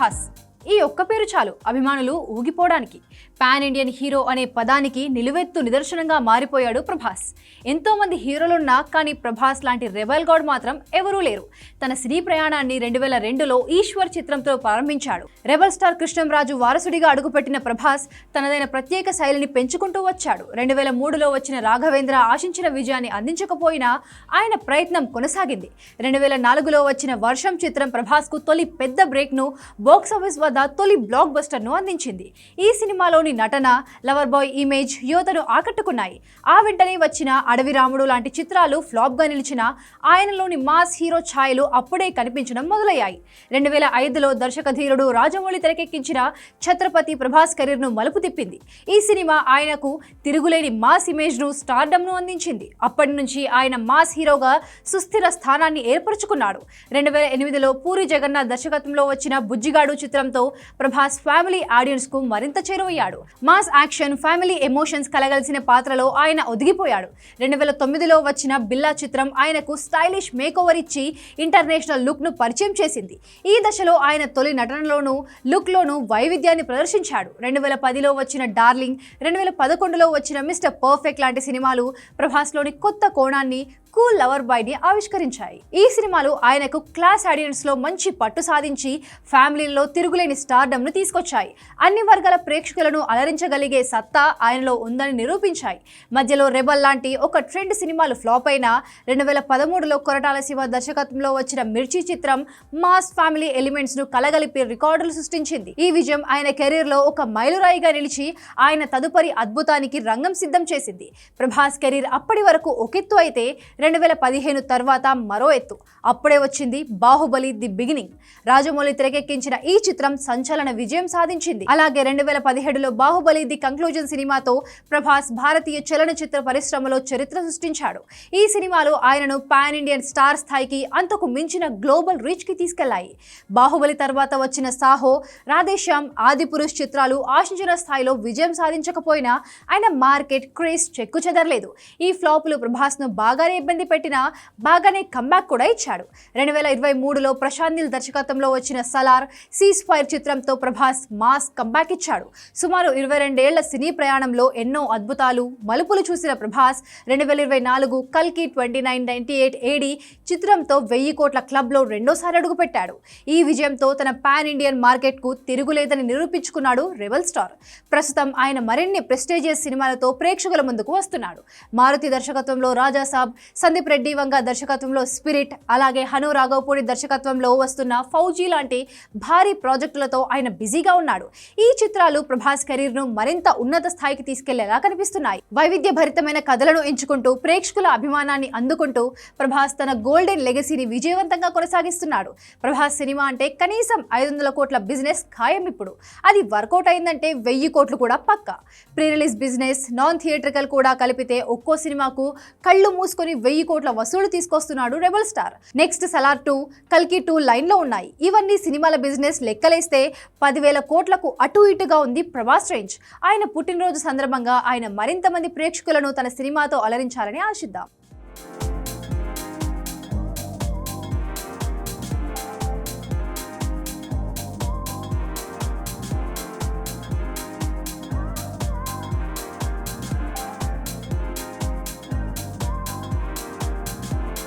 ابحث ఈ ఒక్క పేరు చాలు అభిమానులు ఊగిపోవడానికి. పాన్ ఇండియన్ హీరో అనే పదానికి నిలువెత్తు నిదర్శనంగా మారిపోయాడు ప్రభాస్. ఎంతో మంది హీరోలున్నా కానీ ప్రభాస్ లాంటి రెబల్ గాడ్ మాత్రం ఎవరూ లేరు. తన సినీ ప్రయాణాన్ని రెండు వేల రెండులో ఈశ్వర్ చిత్రంతో ప్రారంభించాడు. రెబల్ స్టార్ కృష్ణంరాజు వారసుడిగా అడుగుపెట్టిన ప్రభాస్ తనదైన ప్రత్యేక శైలిని పెంచుకుంటూ వచ్చాడు. రెండు వేల మూడులో వచ్చిన రాఘవేంద్ర ఆశించిన విజయాన్ని అందించకపోయినా ఆయన ప్రయత్నం కొనసాగింది. రెండు వేల నాలుగులో వచ్చిన వర్షం చిత్రం ప్రభాస్కు తొలి పెద్ద బ్రేక్ను బాక్స్ ఆఫీస్ తొలి బ్లాక్ బస్టర్ను అందించింది. ఈ సినిమాలోని నటన లవర్ బాయ్ ఇమేజ్ యువతను ఆకట్టుకున్నాయి. ఆ వెంటనే వచ్చిన అడవి రాముడు లాంటి చిత్రాలు ఫ్లాప్గా నిలిచిన ఆయనలోని మాస్ హీరో ఛాయలు అప్పుడే కనిపించడం మొదలయ్యాయి. రెండు వేల ఐదులో దర్శక ధీరుడు రాజమౌళి తెరకెక్కించిన ఛత్రపతి ప్రభాస్ కెరీర్ను మలుపు తిప్పింది. ఈ సినిమా ఆయనకు తిరుగులేని మాస్ ఇమేజ్ను స్టార్డమ్ను అందించింది. అప్పటి నుంచి ఆయన మాస్ హీరోగా సుస్థిర స్థానాన్ని ఏర్పరచుకున్నాడు. రెండు వేల ఎనిమిదిలో పూరి జగన్నాథ్ దర్శకత్వంలో వచ్చిన బుజ్జిగాడు చిత్రంతో ప్రభాస్ ఫ్యామిలీ ఆడియన్స్కు మరింత చేరువయ్యాడు. మాస్ యాక్షన్ ఫ్యామిలీ ఎమోషన్స్ కలగలిసిన పాత్రలో ఆయన ఒదిగిపోయాడు. రెండు వేల తొమ్మిదిలో వచ్చిన బిల్లా చిత్రం ఆయనకు స్టైలిష్ మేకోవర్ ఇచ్చి ఇంటర్నేషనల్ లుక్ను పరిచయం చేసింది. ఈ దశలో ఆయన తొలి నటనలోనూ లుక్ లోనూ వైవిధ్యాన్ని ప్రదర్శించాడు. రెండు వేల పదిలో వచ్చిన డార్లింగ్ రెండు వేల పదకొండులో వచ్చిన మిస్టర్ పర్ఫెక్ట్ లాంటి సినిమాలు ప్రభాస్లోని కొత్త కోణాన్ని కూల్ లవర్ బాయ్ని ఆవిష్కరించాయి. ఈ సినిమాలు ఆయనకు క్లాస్ ఆడియన్స్లో మంచి పట్టు సాధించి ఫ్యామిలీలో తిరుగులేని స్టార్డమ్ను తీసుకొచ్చాయి. అన్ని వర్గాల ప్రేక్షకులను అలరించగలిగే సత్తా ఆయనలో ఉందని నిరూపించాయి. మధ్యలో రెబల్ లాంటి ఒక ట్రెండ్ సినిమాలు ఫ్లాప్ అయినా రెండు వేల పదమూడులో కొరటాల శివ దర్శకత్వంలో వచ్చిన మిర్చి చిత్రం మాస్ ఫ్యామిలీ ఎలిమెంట్స్ను కలగలిపి రికార్డులు సృష్టించింది. ఈ విజయం ఆయన కెరీర్లో ఒక మైలురాయిగా నిలిచి ఆయన తదుపరి అద్భుతానికి రంగం సిద్ధం చేసింది. ప్రభాస్ కెరీర్ అప్పటి వరకు ఒకెత్తు అయితే రెండు వేల పదిహేను తర్వాత మరో ఎత్తు. అప్పుడే వచ్చింది బాహుబలి ది బిగినింగ్. రాజమౌళి తెరకెక్కించిన ఈ చిత్రం సంచలన విజయం సాధించింది. అలాగే రెండు వేల పదిహేడులో బాహుబలి ది కంక్లూజన్ సినిమాతో ప్రభాస్ భారతీయ చలనచిత్ర పరిశ్రమలో చరిత్ర సృష్టించాడు. ఈ సినిమాలు ఆయనను పాన్ ఇండియన్ స్టార్ స్థాయికి అంతకు మించిన గ్లోబల్ రీచ్కి తీసుకెళ్ళాయి. బాహుబలి తర్వాత వచ్చిన సాహో రాధేశ్యామ్ ఆదిపురుష్ చిత్రాలు ఆశించిన స్థాయిలో విజయం సాధించకపోయినా ఆయన మార్కెట్ క్రేజ్ చెక్కు చెదరలేదు ఈ ఫ్లాపులు ప్రభాస్ను బాగానే ఇబ్బంది పెట్టినా బాగానే కంబ్యాక్ కూడా ఇచ్చాడు. రెండు వేల ఇరవై మూడులో ప్రశాంత్ నీల్ దర్శకత్వంలో వచ్చిన సలార్ సీస్ ఫైర్ చిత్రంతో ప్రభాస్ మాస్ కంబ్యాక్ ఇచ్చాడు. సుమారు ఇరవై రెండేళ్ళ సినీ ప్రయాణంలో ఎన్నో అద్భుతాలు మలుపులు చూసిన ప్రభాస్ రెండు వేల ఇరవై నాలుగు కల్కి twenty nine ninety eight AD చిత్రంతో వెయ్యి కోట్ల క్లబ్లో రెండోసారి అడుగుపెట్టాడు. ఈ విజయంతో తన పాన్ ఇండియన్ మార్కెట్కు తిరుగులేదని నిరూపించుకున్నాడు రెబల్ స్టార్. ప్రస్తుతం ఆయన మరిన్ని ప్రెస్టేజియస్ సినిమాలతో ప్రేక్షకుల ముందుకు వస్తున్నాడు. మారుతి దర్శకత్వంలో రాజాసాబ్ సందీప్ రెడ్డి వంగ దర్శకత్వంలో స్పిరిట్ అలాగే హను రాఘవపూడి దర్శకత్వంలో వస్తున్న ఫౌజీ లాంటి భారీ ప్రాజెక్టులతో ఆయన బిజీగా ఉన్నాడు. ఈ చిత్రాలు ప్రభాస్ కెరీర్ను మరింత ఉన్నత స్థాయికి తీసుకెళ్ళేలా కనిపిస్తున్నాయి. వైవిధ్య భరితమైన కథలను ఎంచుకుంటూ ప్రేక్షకుల అభిమానాన్ని అందుకుంటూ ప్రభాస్ తన గోల్డెన్ లెగసీని విజయవంతంగా కొనసాగిస్తున్నాడు. ప్రభాస్ సినిమా అంటే కనీసం ఐదు వందల కోట్ల బిజినెస్ ఖాయం ఇప్పుడు. అది వర్కౌట్ అయిందంటే వెయ్యి కోట్లు కూడా పక్క. Pre release business non theatrical కూడా కలిపితే ఒక్కో సినిమాకు కళ్ళు మూసుకొని వెయ్యి కోట్ల వసూలు తీసుకొస్తున్నాడు rebel star. Next Salaar two కల్కి టూ లైన్లో ఉన్నాయి. ఇవన్నీ సినిమాల బిజినెస్ లెక్కలేస్తే పదివేల కోట్లకు అటు ఇటుగా ఉంది ప్రభాస్ రేంజ్. ఆయన పుట్టినరోజు సందర్భంగా ఆయన మరింత మంది ప్రేక్షకులను తన సినిమాతో అలరించాలని ఆశిద్దాం.